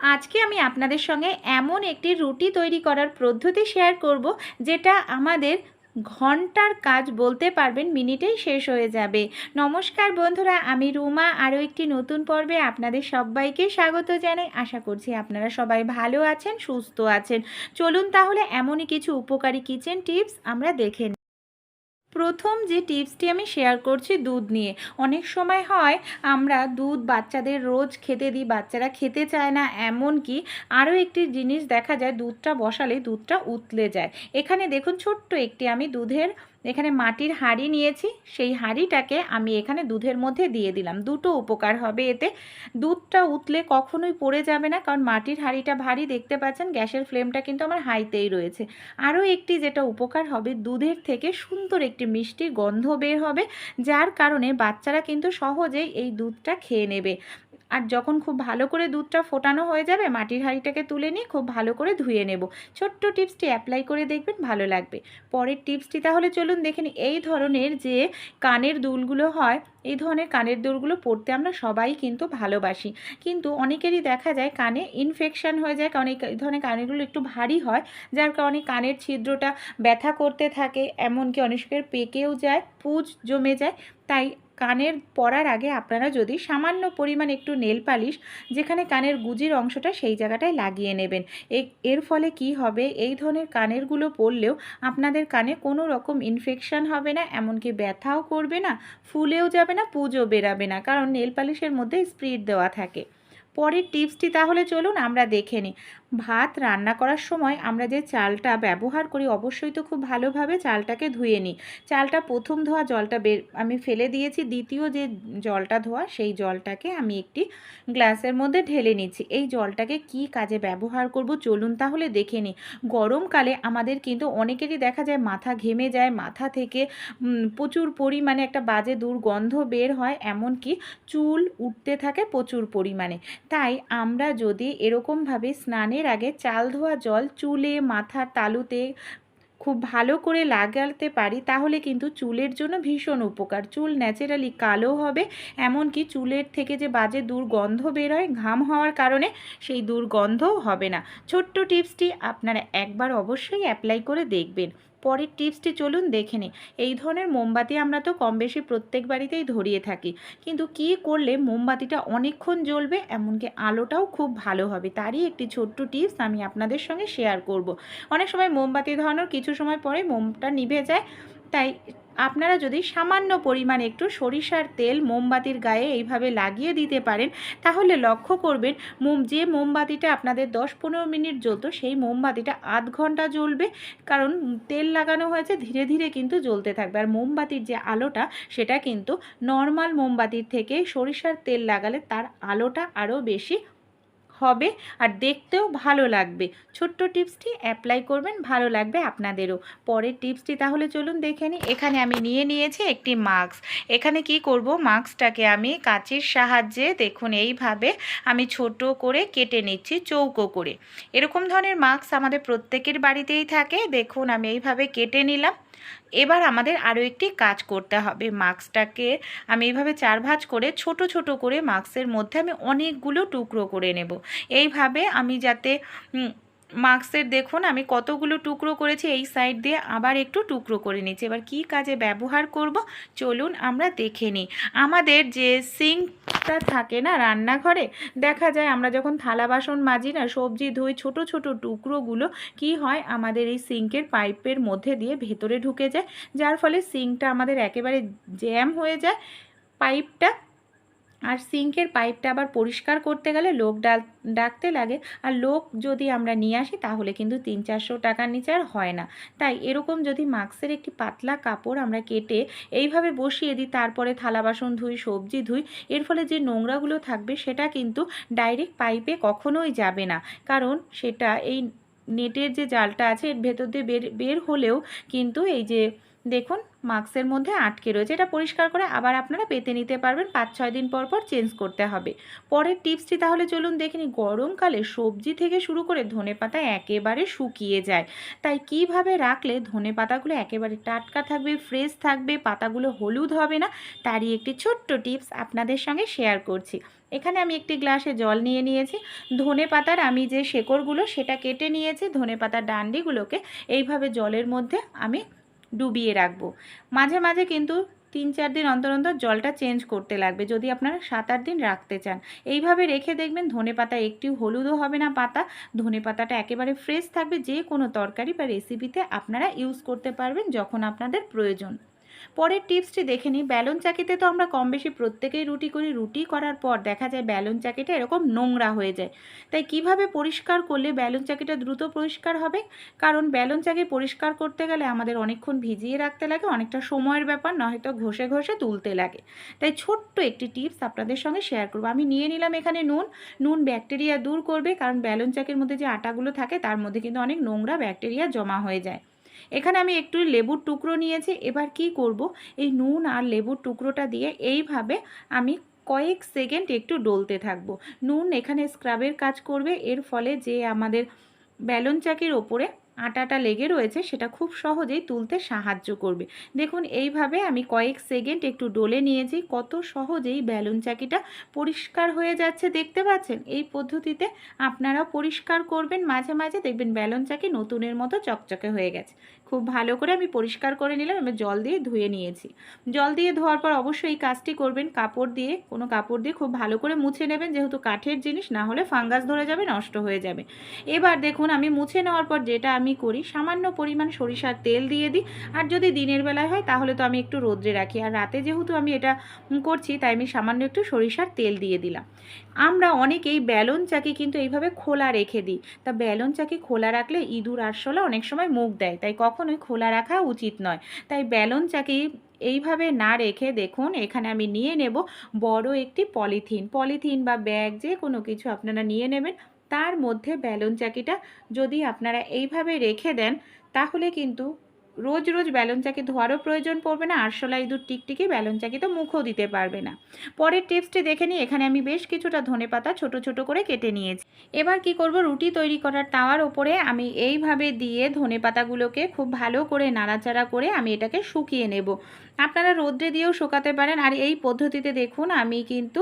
আজকে আমি আপনাদের সঙ্গে এমন একটি রুটি তৈরি করার পদ্ধতি শেয়ার করব, যেটা আমাদের ঘণ্টার কাজ বলতে পারবেন মিনিটেই শেষ হয়ে যাবে নমস্কার বন্ধুরা, আমি রুমা, আরও একটি নতুন পর্বে আপনাদের সবাইকে স্বাগত জানাই আশা করছি আপনারা সবাই ভালো আছেন, সুস্থ আছেন চলুন তাহলে এমনই কিছু উপকারী কিচেন টিপস আমরা দেখে নিই। প্রথম যে টিপসটি আমি শেয়ার করছি দুধ নিয়ে, অনেক সময় হয় আমরা দুধ বাচ্চাদের রোজ খেতে দিই, বাচ্চারা খেতে চায় না এমন কি আরও একটি জিনিস দেখা যায় দুধটা বসালে দুধটা উতলে যায়। এখানে দেখুন ছোট্ট একটি আমি দুধের এখানে মাটির হাঁড়ি নিয়েছি, সেই হাঁড়িটাকে আমি এখানে দুধের মধ্যে দিয়ে দিলাম। দুটো উপকার হবে এতে। দুধটা উতলে কখনোই পড়ে যাবে না, কারণ মাটির হাঁড়িটা ভারী। দেখতে পাচ্ছেন, গ্যাসের ফ্লেমটা কিন্তু আমার হাইতেই রয়েছে। আরও একটি যেটা উপকার হবে, দুধের থেকে সুন্দর একটি মিষ্টি গন্ধ বের হবে, যার কারণে বাচ্চারা কিন্তু সহজেই এই দুধটা খেয়ে নেবে। আর যখন খুব ভালো করে দুধটা ফোটানো হয়ে যাবে, মাটির হাঁড়িটাকে তুলে নিয়ে খুব ভালো করে ধুয়ে নেব। ছোট্ট টিপসটি অ্যাপ্লাই করে দেখবেন, ভালো লাগবে। পরের টিপসটি তাহলে চলুন দেখে নিই। এই ধরনের যে কানের দুলগুলো হয়, এই ধরনের কানের দুলগুলো পরতে আমরা সবাই কিন্তু ভালোবাসি। কিন্তু অনেকেরই দেখা যায় কানে ইনফেকশান হয়ে যায়, কারণ এই ধরনের কানেরগুলো একটু ভারী হয়, যার কারণে কানের ছিদ্রটা ব্যথা করতে থাকে, এমনকি অনেকের পেকেও যায়, পুজ জমে যায়, তাই কানের পরার আগে আপনারা যদি সামান্য পরিমাণ একটু নেল পালিশ, যেখানে কানের গুজির অংশটা সেই জায়গাটায় লাগিয়ে নেবেন। এর ফলে কি হবে? এই ধরনের কানেরগুলো পরলেও আপনাদের কানে কোনো রকম ইনফেকশান হবে না, এমনকি ব্যথাও করবে না, ফুলেও যাবে না, পুজো বেরাবে না, কারণ নেল পালিশের মধ্যে স্প্রিট দেওয়া থাকে। পরের টিপসটি তাহলে চলুন আমরা দেখে নিই। ভাত রান্না করার সময় আমরা যে চালটা ব্যবহার করি, অবশ্যই তো খুব ভালোভাবে চালটাকে ধুয়ে নিই। চালটা প্রথম ধোয়া জলটা বের, আমি ফেলে দিয়েছি, দ্বিতীয় যে জলটা ধোয়া, সেই জলটাকে আমি একটি গ্লাসের মধ্যে ঢেলে নিচ্ছি। এই জলটাকে কি কাজে ব্যবহার করব চলুন তাহলে দেখে নিই। গরমকালে আমাদের কিন্তু অনেকেরই দেখা যায় মাথা ঘেমে যায়, মাথা থেকে প্রচুর পরিমাণে একটা বাজে দুর্গন্ধ বের হয়, এমনকি চুল উঠতে থাকে প্রচুর পরিমাণে। তাই আমরা যদি এরকমভাবে স্নানের আগে চাল ধোয়া জল চুলে, মাথার তালুতে খুব ভালো করে লাগাতে পারি, তাহলে কিন্তু চুলের জন্য ভীষণ উপকার। চুল ন্যাচারালি কালো হবে, এমনকি চুলের থেকে যে বাজে দুর্গন্ধ বেরোয়, ঘাম হওয়ার কারণে সেই দুর্গন্ধও হবে না। ছোট্ট টিপসটি আপনারা একবার অবশ্যই অ্যাপ্লাই করে দেখবেন। পরের টিপসটি চলুন দেখে নিই। এই ধরনের মোমবাতি আমরা তো কম বেশি প্রত্যেক বাড়িতেই ধরিয়ে থাকি। কিন্তু কি করলে মোমবাতিটা অনেকক্ষণ জ্বলবে, এমনকি আলোটাও খুব ভালো হবে? তারই একটি ছোট্ট টিপস আমি আপনাদের সঙ্গে শেয়ার করব। অনেক সময় মোমবাতি ধরানোর কিছু সময় পরে মোমটা নিভে যায়, তাই আপনারা যদি সামান্য পরিমাণ একটু সরিষার তেল মোমবাতির গায়ে এইভাবে লাগিয়ে দিতে পারেন, তাহলে লক্ষ্য করবেন মোম যে মোমবাতিটা আপনাদের দশ পনেরো মিনিট জ্বলতো, সেই মোমবাতিটা আধ ঘণ্টা জ্বলবে। কারণ তেল লাগানো হয়েছে, ধীরে ধীরে কিন্তু জ্বলতে থাকবে। আর মোমবাতির যে আলোটা, সেটা কিন্তু নর্মাল মোমবাতির থেকে সরিষার তেল লাগালে তার আলোটা আরও বেশি হবে আর দেখতেও ভালো লাগবে। ছোট্ট টিপসটি অ্যাপ্লাই করবেন, ভালো লাগবে আপনাদেরও। পরের টিপসটি তাহলে চলুন দেখে নিই। এখানে আমি নিয়ে নিয়েছি একটি মাস্ক এখানে কি করব? মাস্কটাকে আমি কাঁচির সাহায্যে দেখুন এইভাবে আমি ছোট করে কেটে নিচ্ছি, চৌকো করে। এরকম ধরনের মাস্ক আমাদের প্রত্যেকের বাড়িতেই থাকে। দেখুন আমি এইভাবে কেটে নিলাম। এবার আমাদের আরও একটি কাজ করতে হবে। মাস্কটাকে আমি এইভাবে চার ভাজ করে ছোট ছোট করে মাস্কের মধ্যে আমি অনেকগুলো টুকরো করে নেব। এইভাবে আমি যাতে মাস্কের দেখুন আমি কতগুলো টুকরো করেছি, এই সাইড দিয়ে আবার একটু টুকরো করে নিচ্ছি। এবার কি কাজে ব্যবহার করব? চলুন আমরা দেখে নিই। আমাদের যে সিঙ্কটা থাকে না রান্নাঘরে? দেখা যায় আমরা যখন থালা বাসন মাজি না, সবজি ধুই, ছোট ছোট টুকরোগুলো কি হয়? আমাদের এই সিঙ্কের পাইপের মধ্যে দিয়ে ভেতরে ঢুকে যায়। যার ফলে সিঙ্কটা আমাদের একেবারে জ্যাম হয়ে যায়। পাইপটা আর সিঙ্কের পাইপটা আবার পরিষ্কার করতে গেলে লোক ডাকতে লাগে। আর লোক যদি আমরা নিয়ে আসি, তাহলে কিন্তু তিন চারশো টাকার নিচে আর হয় না। তাই এরকম যদি মাস্কের একটি পাতলা কাপড় আমরা কেটে এইভাবে বসিয়ে দিই, তারপরে থালা বাসন ধুই, সবজি ধুই, এর ফলে যে নোংরাগুলো থাকবে, সেটা কিন্তু ডাইরেক্ট পাইপে কখনোই যাবে না। কারণ সেটা এই নেটের যে জালটা আছে, এর ভেতর দিয়ে বের বের হলেও কিন্তু এই যে দেখুন, মাস্কের মধ্যে আটকে রয়েছে। এটা পরিষ্কার করে আবার আপনারা পেতে নিতে পারবেন। পাঁচ, ছয় দিন পর পর চেঞ্জ করতে হবে। পরের টিপসটি তাহলে চলুন দেখে নিই। গরমকালে সবজি থেকে শুরু করে ধনে পাতা একেবারে শুকিয়ে যায়। তাই কীভাবে রাখলে ধনে পাতাগুলো একেবারে টাটকা থাকবে, ফ্রেশ থাকবে, পাতাগুলো হলুদ হবে না? তারই একটি ছোট্ট টিপস আপনাদের সঙ্গে শেয়ার করছি। এখানে আমি একটি গ্লাসে জল নিয়ে নিয়েছি। ধনে পাতার আমি যে শেকড়গুলো সেটা কেটে নিয়েছি। ধনে পাতার ডান্ডিগুলোকে এইভাবে জলের মধ্যে আমি ডুবিয়ে রাখব। মাঝে মাঝে কিন্তু তিন চার দিন অন্তর অন্তর জলটা চেঞ্জ করতে লাগবে, যদি আপনারা সাত আট দিন রাখতে চান। এইভাবে রেখে দেখবেন ধনে পাতা একটিও হলুদও হবে না পাতা, ধনে পাতাটা একেবারে ফ্রেশ থাকবে যে কোনো তরকারি বা রেসিপিতে আপনারা ইউজ করতে পারবেন যখন আপনাদের প্রয়োজন। পরের টিপসটি দেখে নিই। ব্যালন চাকিতে তো আমরা কম বেশি প্রত্যেকেই রুটি করি। রুটি করার পর দেখা যায় ব্যালন চাকিটা এরকম নোংরা হয়ে যায়। তাই কীভাবে পরিষ্কার করলে ব্যালন চাকিটা দ্রুত পরিষ্কার হবে? কারণ ব্যালন চাকি পরিষ্কার করতে গেলে আমাদের অনেকক্ষণ ভিজিয়ে রাখতে লাগে, অনেকটা সময়ের ব্যাপার, নয়তো ঘষে ঘষে তুলতে লাগে। তাই ছোট্ট একটি টিপস আপনাদের সঙ্গে শেয়ার করব। আমি নিয়ে নিলাম এখানে নুন। নুন ব্যাকটেরিয়া দূর করবে, কারণ ব্যালন চাকির মধ্যে যে আটাগুলো থাকে, তার মধ্যে কিন্তু অনেক নোংরা ব্যাকটেরিয়া জমা হয়ে যায়। এখানে আমি একটু লেবুর টুকরো নিয়েছি, এবার কি করব? এই নুন আর লেবুর টুকরোটা দিয়ে এইভাবে আমি কয়েক সেকেন্ড একটু ডলতে থাকব। নুন এখানে স্ক্রাবের কাজ করবে, এর ফলে যে আমাদের ব্যালন চাকির ওপরে আটাটা লেগে রয়েছে সেটা খুব সহজেই তুলতে সাহায্য করবে। দেখুন, এইভাবে আমি কয়েক সেকেন্ড একটু ডলে নিয়েছি, কত সহজেই ব্যালুন চাকিটা পরিষ্কার হয়ে যাচ্ছে, দেখতে পাচ্ছেন? এই পদ্ধতিতে আপনারাও পরিষ্কার করবেন, মাঝে মাঝে দেখবেন ব্যালুন চাকি নতুনের মতো চকচকে হয়ে গেছে। খুব ভালো করে আমি পরিষ্কার করে নিলাম আমি জল দিয়ে ধুয়ে নিয়েছি। জল দিয়ে ধোয়ার পর অবশ্যই এই কাজটি করবেন, কাপড় দিয়ে, কোনো কাপড় দিয়ে খুব ভালো করে মুছে নেবেন, যেহেতু কাঠের জিনিস, না হলে ফাঙ্গাস ধরে যাবে, নষ্ট হয়ে যাবে। এবার দেখুন, আমি মুছে নেওয়ার পর যেটা আমি করি, সামান্য পরিমাণ সরিষার তেল দিয়ে দিই। আর যদি দিনের বেলায় হয়, তাহলে তো আমি একটু রোদ্রে রাখি। আর রাতে যেহেতু আমি এটা করছি, তাই আমি সামান্য একটু সরিষার তেল দিয়ে দিলাম। আমরা অনেকেই ব্যালন চাকি কিন্তু এইভাবে খোলা রেখে দিই। তা ব্যালন চাকি খোলা রাখলে ইঁদুর আরশোলা অনেক সময় মুখ দেয়। তাই কখনোই খোলা রাখা উচিত নয়। তাই ব্যালন চাকি এইভাবে না রেখে দেখুন, এখানে আমি নিয়ে নেব বড় একটি পলিথিন। পলিথিন বা ব্যাগ যে কোনো কিছু আপনারা নিয়ে নেবেন। তার মধ্যে ব্যালন চাকিটা যদি আপনারা এইভাবে রেখে দেন, তাহলে কিন্তু রোজ রোজ ব্যালন চাকি ধোয়ারও প্রয়োজন পড়বে না আরশোলা ইঁদুর টিকটিকি ব্যালন চাকিতে মুখও দিতে পারবে না। পরের টিপসটি দেখে নিই এখানে আমি বেশ কিছুটা ধনে পাতা ছোট ছোট করে কেটে নিয়েছি। এবার কি করব? রুটি তৈরি করার তাওয়ার ওপরে আমি এইভাবে দিয়ে ধনে পাতাগুলোকে খুব ভালো করে নাড়াচাড়া করে আমি এটাকে শুকিয়ে নেব। আপনারা রোদ্রে দিয়েও শুকাতে পারেন, আর এই পদ্ধতিতে দেখুন আমি কিন্তু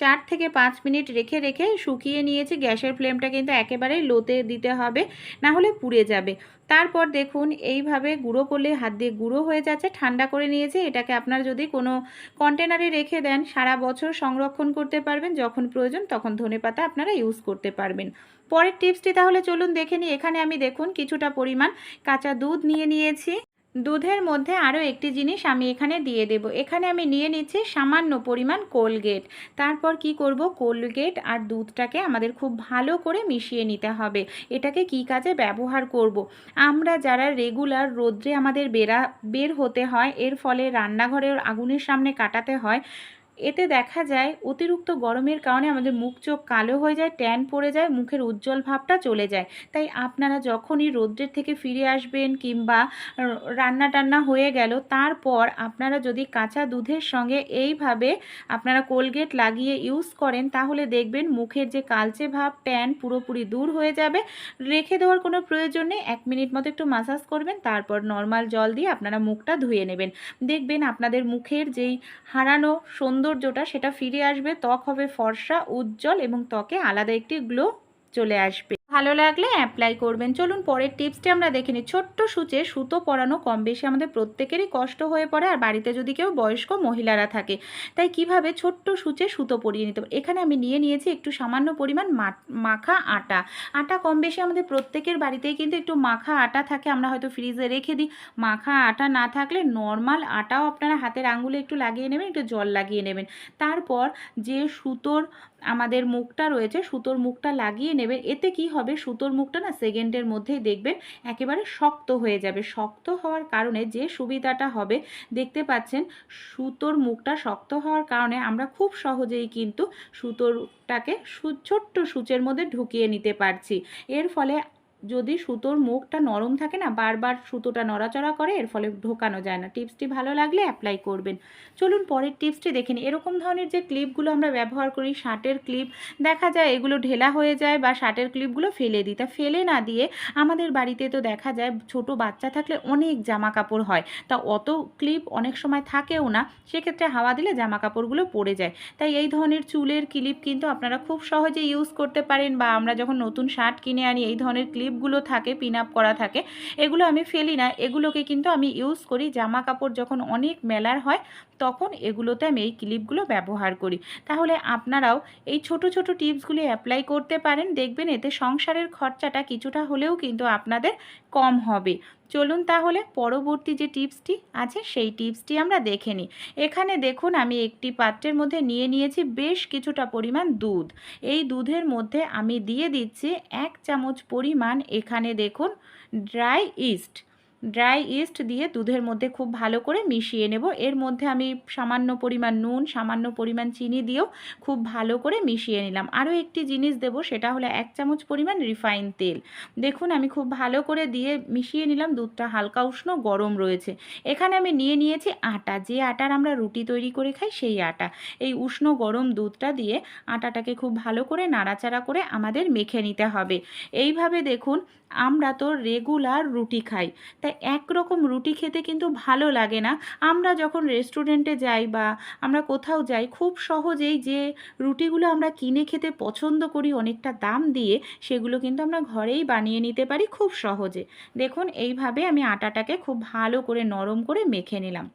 চার থেকে পাঁচ মিনিট রেখে রেখে শুকিয়ে নিয়েছি। গ্যাসের ফ্লেমটা কিন্তু একেবারেই লোতে দিতে হবে, না হলে পুড়ে যাবে। তারপর দেখুন, এইভাবে গুঁড়ো করলে হাত দিয়ে গুঁড়ো হয়ে যাচ্ছে, ঠান্ডা করে নিয়েছি। এটাকে আপনার যদি কোনো কন্টেনারে রেখে দেন, সারা বছর সংরক্ষণ করতে পারবেন, যখন প্রয়োজন তখন ধনে পাতা আপনারা ইউজ করতে পারবেন। পরের টিপসটি তাহলে চলুন দেখে নিই। এখানে আমি দেখুন, কিছুটা পরিমাণ কাঁচা দুধ নিয়ে নিয়েছি। দুধের মধ্যে আরও একটি জিনিস আমি এখানে দিয়ে দেব। এখানে আমি নিয়ে নিচ্ছি সামান্য পরিমাণ কোলগেট। তারপর কি করব? কোলগেট আর দুধটাকে আমাদের খুব ভালো করে মিশিয়ে নিতে হবে। এটাকে কি কাজে ব্যবহার করব। আমরা যারা রেগুলার রোদ্রে আমাদের বেরা, বের হতে হয়, এর ফলে রান্নাঘরের আগুনের সামনে কাটাতে হয় এতে দেখা যায় অতিরিক্ত গরমের কারণে আমাদের মুখ চোখ কালো হয়ে যায়, ট্যান পড়ে যায়, মুখের উজ্জ্বল ভাবটা চলে যায়। তাই আপনারা যখনই রৌদ্রের থেকে ফিরে আসবেন কিংবা রান্না টান্না হয়ে গেল, তারপর আপনারা যদি কাঁচা দুধের সঙ্গে এইভাবে আপনারা কোলগেট লাগিয়ে ইউজ করেন, তাহলে দেখবেন মুখের যে কালচে ভাব, ট্যান পুরোপুরি দূর হয়ে যাবে। রেখে দেওয়ার কোনো প্রয়োজন নেই, এক মিনিট মতো একটু মাসাজ করবেন, তারপর নর্মাল জল দিয়ে আপনারা মুখটা ধুয়ে নেবেন। দেখবেন আপনাদের মুখের যেই হারানো সৌন্দর্য সৌন্দর্যটা সেটা ফিরে আসবে, ত্বক হবে ফর্সা, উজ্জ্বল এবং ত্বকে আলাদা একটি গ্লো চলে আসবে। ভালো লাগলে অ্যাপ্লাই করবেন। চলুন পরের টিপসটি আমরা দেখে নিই। ছোট্ট সূচে সুতো পরানো কম বেশি আমাদের প্রত্যেকেরই কষ্ট হয়ে পড়ে আর বাড়িতে যদি কেউ বয়স্ক মহিলারা থাকে, তাই কীভাবে ছোট্ট সূচে সুতো পরিয়ে নিতে এখানে আমি নিয়ে নিয়েছি একটু সামান্য পরিমাণ মাখা আটা। আটা কম বেশি আমাদের প্রত্যেকের বাড়িতেই কিন্তু একটু মাখা আটা থাকে, আমরা হয়তো ফ্রিজে রেখে দিই। মাখা আটা না থাকলে নর্মাল আটাও আপনারা হাতের আঙুলে একটু লাগিয়ে নেবেন, একটু জল লাগিয়ে নেবেন। তারপর যে সুতোর আমাদের মুখটা রয়েছে, সুতোর মুখটা লাগিয়ে নেবেন। এতে কি হবে? সুতোর মুখটা না সেকেন্ডের মধ্যেই দেখবেন একেবারে শক্ত হয়ে যাবে। শক্ত হওয়ার কারণে যে সুবিধাটা হবে, দেখতে পাচ্ছেন সুতোর মুখটা শক্ত হওয়ার কারণে আমরা খুব সহজেই কিন্তু সুতোরটাকে ছোট্ট সূচের মধ্যে ঢুকিয়ে নিতে পারছি। এর ফলে যদি সুতোর মুখটা নরম থাকে না, বারবার সুতোটা নড়াচড়া করে, এর ফলে ঢোকানো যায় না। টিপসটি ভালো লাগলে অ্যাপ্লাই করবেন। চলুন পরের টিপসটি দেখে নিই। এরকম ধরনের যে ক্লিপগুলো আমরা ব্যবহার করি, শার্টের ক্লিপ দেখা যায় এগুলো ঢেলা হয়ে যায় বা শার্টের ক্লিপগুলো ফেলে দিই। তা ফেলে না দিয়ে আমাদের বাড়িতে তো দেখা যায়, ছোট বাচ্চা থাকলে অনেক জামা কাপড় হয়। তা অত ক্লিপ অনেক সময় থাকেও না, সেক্ষেত্রে হাওয়া দিলে জামা কাপড়গুলো পড়ে যায়। তাই এই ধরনের চুলের ক্লিপ কিন্তু আপনারা খুব সহজে ইউজ করতে পারেন বা আমরা যখন নতুন শার্ট কিনে আনি, এই ধরনের ক্লিপগুলো থাকে পিন আপ করা থাকে। এগুলো আমি ফেলি না। এগুলোকে কিন্তু আমি ইউজ করি। জামা কাপড় যখন অনেক মেলার হয়, তখন এগুলোতে আমি এই ক্লিপগুলো ব্যবহার করি। তাহলে আপনারাও এই ছোট ছোট টিপসগুলি অ্যাপ্লাই করতে পারেন। দেখবেন এতে সংসারের খরচাটা কিছুটা হলেও কিন্তু আপনাদের কম হবে। চলুন তাহলে পরবর্তী যে টিপসটি আছে, সেই টিপসটি আমরা দেখে নিই। এখানে দেখুন, আমি একটি পাত্রের মধ্যে নিয়ে নিয়েছি বেশ কিছুটা পরিমাণ দুধ। এই দুধের মধ্যে আমি দিয়ে দিচ্ছি এক চামচ পরিমাণ এখানে দেখুন, ড্রাই ইস্ট। ড্রাই ইস্ট দিয়ে দুধের মধ্যে খুব ভালো করে মিশিয়ে নেব। এর মধ্যে আমি সামান্য পরিমাণ নুন, সামান্য পরিমাণ চিনি দিয়েও খুব ভালো করে মিশিয়ে নিলাম। আরও একটি জিনিস দেব, সেটা হলো এক চামচ পরিমাণ রিফাইন তেল। দেখুন, আমি খুব ভালো করে দিয়ে মিশিয়ে নিলাম, দুধটা হালকা উষ্ণ গরম রয়েছে। এখানে আমি নিয়ে নিয়েছি আটা। যে আটার আমরা রুটি তৈরি করে খাই, সেই আটা। এই উষ্ণ গরম দুধটা দিয়ে আটাটাকে খুব ভালো করে নাড়াচাড়া করে আমাদের মেখে নিতে হবে। এইভাবে দেখুন আমরা তো রেগুলার রুটি খাই। তাই একরকম রুটি খেতে কিন্তু ভালো লাগে না। আমরা যখন রেস্টুরেন্টে যাই বা আমরা কোথাও যাই, খুব সহজেই যে রুটিগুলো আমরা কিনে খেতে পছন্দ করি, অনেকটা দাম দিয়ে, সেগুলো কিন্তু আমরা ঘরেই বানিয়ে নিতে পারি খুব সহজে। দেখুন, এইভাবে আমি আটাটাকে খুব ভালো করে নরম করে মেখে নিলাম।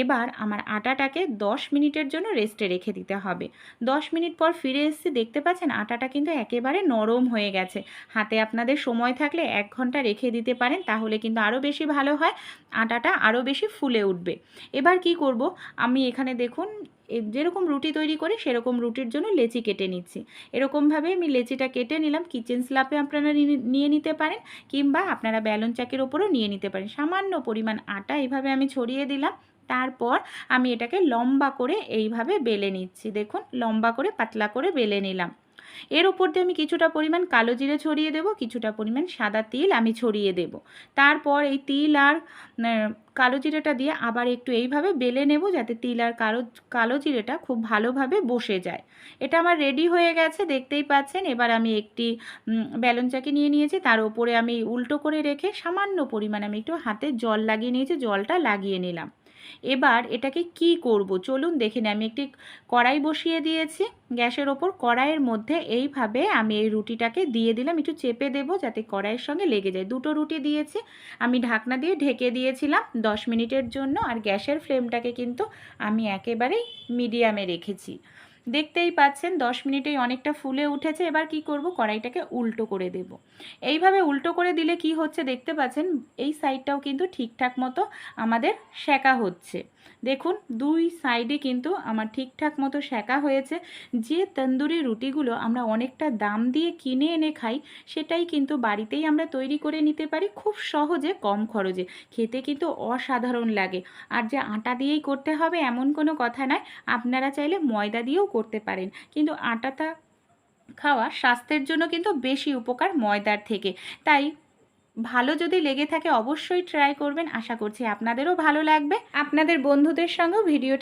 এবার আমার আটাটাকে দশ মিনিটের জন্য রেস্টে রেখে দিতে হবে। দশ মিনিট পর ফিরে এসেছি, দেখতে পাচ্ছেন আটাটা কিন্তু একেবারে নরম হয়ে গেছে। হাতে আপনাদের সময় থাকলে এক ঘণ্টা রেখে দিতে পারেন, তাহলে কিন্তু আরও বেশি ভালো হয়, আটাটা আরও বেশি ফুলে উঠবে। এবার কি করব? আমি এখানে দেখুন যেরকম রুটি তৈরি করি, সেরকম রুটির জন্য লেচি কেটে নিচ্ছি। এরকমভাবে আমি লেচিটা কেটে নিলাম কিচেন স্লাপে আপনারা নিয়ে- নিতে পারেন, কিংবা আপনারা ব্যালন চাকের ওপরও নিয়ে নিতে পারেন। সামান্য পরিমাণ আটা এইভাবে আমি ছড়িয়ে দিলাম, তারপর আমি এটাকে লম্বা করে এইভাবে বেলে নিচ্ছি। দেখুন, লম্বা করে, পাতলা করে বেলে নিলাম। এর উপর দিয়ে আমি কিছুটা পরিমাণ কালো জিরে ছড়িয়ে দেব, কিছুটা পরিমাণ সাদা তিল আমি ছড়িয়ে দেব। তারপর এই তিল আর কালো জিরেটা দিয়ে আবার একটু এইভাবে বেলে নেব যাতে তিল আর কালো কালো জিরেটা খুব ভালোভাবে বসে যায়। এটা আমার রেডি হয়ে গেছে, দেখতেই পাচ্ছেন। এবার আমি একটি বেলন চাকি নিয়ে নিয়েছি, তার উপরে আমি উল্টো করে রেখে সামান্য পরিমাণ আমি একটু হাতে জল লাগিয়ে নিয়েছি, জলটা লাগিয়ে নিলাম। এবার এটাকে কি করব? চলুন দেখে আমি একটি কড়াই বসিয়ে দিয়েছি। গ্যাসের ওপর কড়াইয়ের মধ্যে এইভাবে আমি এই রুটিটাকে দিয়ে দিলাম। একটু চেপে দেব যাতে কড়াইয়ের সঙ্গে লেগে যায়। দুটো রুটি দিয়েছি। আমি ঢাকনা দিয়ে ঢেকে দিয়েছিলাম দশ মিনিটের জন্য। আর গ্যাসের ফ্লেমটাকে কিন্তু আমি একেবারেই মিডিয়ামে রেখেছি। দেখতেই পাচ্ছেন দশ মিনিটেই অনেকটা ফুলে উঠেছে, এবার কি করব? কড়াইটাকে উল্টো করে দেব। এইভাবে উল্টো করে দিলে কি হচ্ছে দেখতে পাচ্ছেন, এই সাইডটাও কিন্তু ঠিকঠাক মতো আমাদের সেকা হচ্ছে। দেখুন, দুই সাইডে কিন্তু আমার ঠিকঠাক মতো সেকা হয়েছে। যে তন্দুরি রুটিগুলো আমরা অনেকটা দাম দিয়ে কিনে এনে খাই, সেটাই কিন্তু বাড়িতেই আমরা তৈরি করে নিতে পারি খুব সহজে কম খরচে। খেতে কিন্তু অসাধারণ লাগে। আর যে আটা দিয়েই করতে হবে এমন কোনো কথা নয়, আপনারা চাইলে ময়দা দিয়েও করতে পারেন। কিন্তু আটাটা খাওয়া স্বাস্থ্যের জন্য কিন্তু বেশি উপকার ময়দার থেকে। তাই ভালো যদি লেগে থাকে অবশ্যই ট্রাই করবেন। আশা করছি আপনাদেরও ভালো লাগবে। আপনাদের বন্ধুদের সঙ্গেও ভিডিওটি